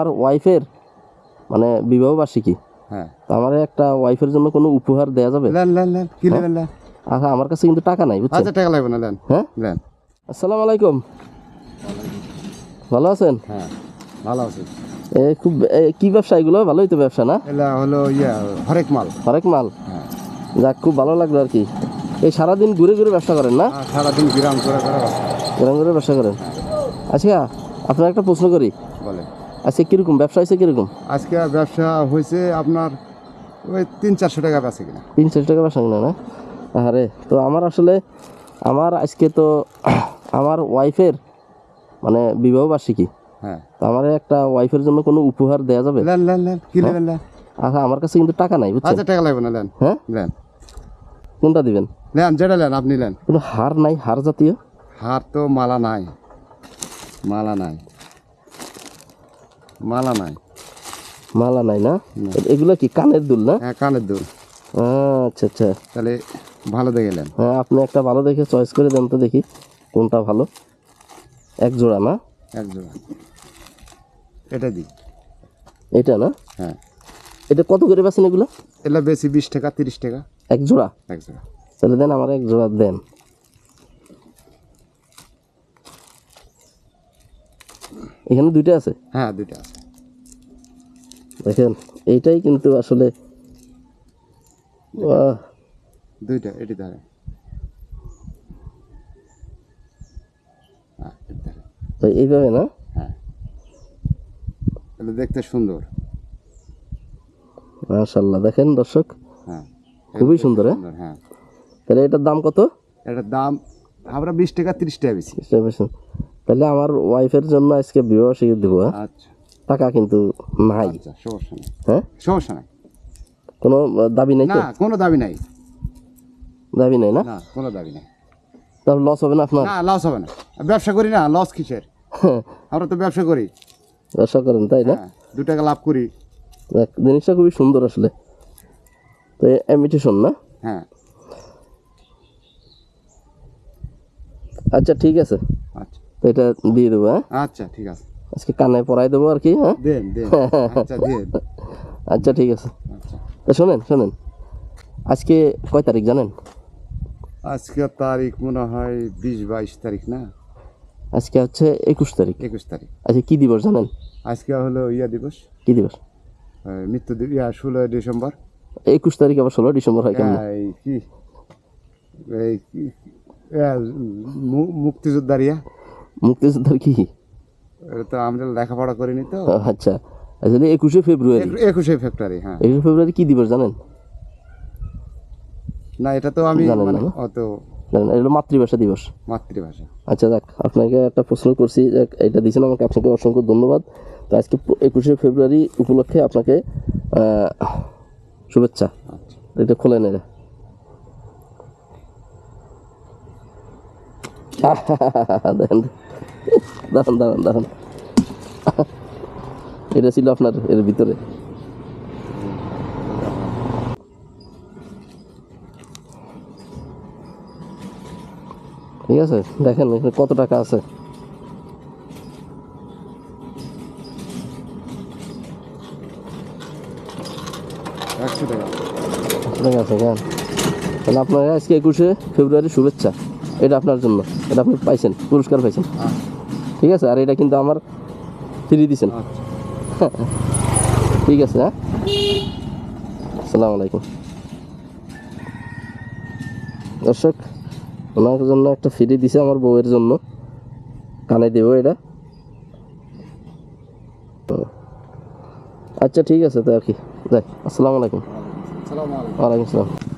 আমার ওয়াইফের মানে বিবাহ বার্ষিকী হ্যাঁ আমার একটা ওয়াইফের জন্য কোনো উপহার দেওয়া যাবে? কি নেবেন লেন আচ্ছা আমার কাছে কিন্তু টাকা নাই বুঝছেন? আচ্ছা টাকা লাগবে না লেন। হ্যাঁ? লেন। আসসালামু আলাইকুম। ভালো আছেন? হ্যাঁ ভালো আছে। এ খুব কি ব্যবসা এগুলো? ভালোই তো ব্যবসা না? এটা হলো ইয়া হরেক মাল। হরেক মাল? হ্যাঁ। যাক খুব ভালো লাগল আর কি। এই সারাদিন ঘুরে ঘুরে ব্যবসা করেন না? আর সারাদিন বাসা। ঘুরে ঘুরে ব্যবসা করেন। আচ্ছা আপনার একটা প্রশ্ন করি। বলে আজকে কীরকম? ব্যবসা হয়েছে কীরকম? আজকে ব্যবসা হয়েছে আপনার ওই তিন চারশো টাকা বেছে কিনা। তিন চারশো টাকা ব্যবসা কিনা না? আরে তো আমার আসলে আমার আজকে তো আমার ওয়াইফের মানে বিবাহ বার্ষিকী হ্যাঁ। তো আমার একটা ওয়াইফের জন্য কোনো উপহার দেওয়া যাবে? লেন লেন লেন কি নেবেন লেন আচ্ছা আমার কাছে কিন্তু টাকা নাই বুঝছেন? আচ্ছা টাকা লাগবে না লেন। হ্যাঁ? লেন। কোনটা দিবেন? লেন যেটা লেন আপনি লেন। কোনো হার নাই হার জাতীয়? হার তো মালা নাই মালা নাই। মালা নাই। মালা নাই না? এগুলো কি কানের দুল না? হ্যাঁ কানের দুল। আচ্ছা আচ্ছা। তাহলে ভালো দেখে লেন হ্যাঁ আপনি একটা ভালো দেখে চয়েস করে দেন তো দেখি কোনটা ভালো। এক জোড়া না? এক জোড়া। এটা দিই। এটা না? হ্যাঁ। এটা কত করে বেছেন এগুলো? এটা বেশি বিশ টাকা তিরিশ টাকা। এক জোড়া? এক জোড়া। তাহলে দেন আমার এক জোড়া দেন। এখানে দুইটা আছে? হ্যাঁ দুইটা আছে। দেখেন এইটাই কিন্তু আসলে দুইটা এটি ধরে। হ্যাঁ এইভাবে না? হ্যাঁ। দেখতে সুন্দর। মাশাল্লাহ দেখেন দর্শক হ্যাঁ। খুবই সুন্দর হ্যাঁ? হ্যাঁ। তাহলে এটার দাম কত? এটার দাম আমরা বিশ টাকা তিরিশ টাকা বেশি? তাহলে আমার ওয়াইফের জন্য আজকে বিবাহ শিখে দেবো হ্যাঁ? আচ্ছা। টাকা কিন্তু নাই। আচ্ছা সমস্যা নেই। হ্যাঁ? সমস্যা নাই। কোনো দাবি নাই না কোনো দাবি নাই। দাবি নাই না? কোনো দাবি নাই। তাহলে লস হবে না আপনার? না লস হবে না। ব্যবসা করি না লস কিসের? আমরা তো ব্যবসা করি। ব্যবসা করেন তাই না? হ্যাঁ দু টাকা লাভ করি। দেখ, জিনিসটা খুবই সুন্দর আসলে। তো ইমিটেশন না? হ্যাঁ। আচ্ছা ঠিক আছে। আচ্ছা। তো এটা দিয়ে দেবো হ্যাঁ? আচ্ছা ঠিক আছে। আজকে কানে পরাই দেবো আর কি হ্যাঁ? দেন দেন। আচ্ছা দেন। আচ্ছা ঠিক আছে। আচ্ছা। তো শোনেন শোনেন। আজকে কয় তারিখ জানেন? আজকে তারিখ মনে হয় বিশ বাইশ তারিখ না? আজকে হচ্ছে একুশ তারিখ। একুশ তারিখ। আজকে কি দিবস জানেন? আজকে হলো ইয়া দিবস। কি দিবস? মৃত্যু ইয়া ষোলোই ডিসেম্বর। একুশ তারিখ আবার ষোলো ডিসেম্বর হয় কেমন? কি? মুক্তিযোদ্ধার ইয়া। মুক্তিযোদ্ধার কি? এটা তো আমরা লেখাপড়া করিনি তো। আচ্ছা। আসলে একুশে ফেব্রুয়ারি। একুশে ফেব্রুয়ারি হ্যাঁ। একুশে ফেব্রুয়ারি কি দিবস জানেন? না এটা তো আমি মানে অত এটা মাতৃভাষা দিবস। মাতৃভাষা। আচ্ছা দেখ আপনাকে একটা প্রশ্ন করছি এটা দিয়েছেন আমাকে আপনাকে অসংখ্য ধন্যবাদ। তো আজকে একুশে ফেব্রুয়ারি উপলক্ষে আপনাকে শুভেচ্ছা। আচ্ছা। এটা খোলেন এটা। দেখেন দাঁড়ান দাঁড়ান দাঁড়ান। এটা ছিল আপনার এর ভিতরে। ঠিক আছে দেখেন এখানে কত টাকা আছে। একশো টাকা। আছে কেন তাহলে আপনার আজকে একুশে ফেব্রুয়ারি শুভেচ্ছা। এটা আপনার জন্য। এটা আপনি পাইছেন পুরস্কার পাইছেন। আচ্ছা ঠিক আছে? আর এটা কিন্তু আমার ফ্রি দিছেন। আচ্ছা। ঠিক আছে হ্যাঁ? আসসালামু আলাইকুম। দর্শক ওনার জন্য একটা ফ্রি দিছে আমার বউয়ের জন্য। কানে দেবো এটা। তো, আচ্ছা ঠিক আছে তো আর কি। যাই আসসালামু আলাইকুম। সালাম আলাইকুম। ওয়ালাইকুম আসসালাম।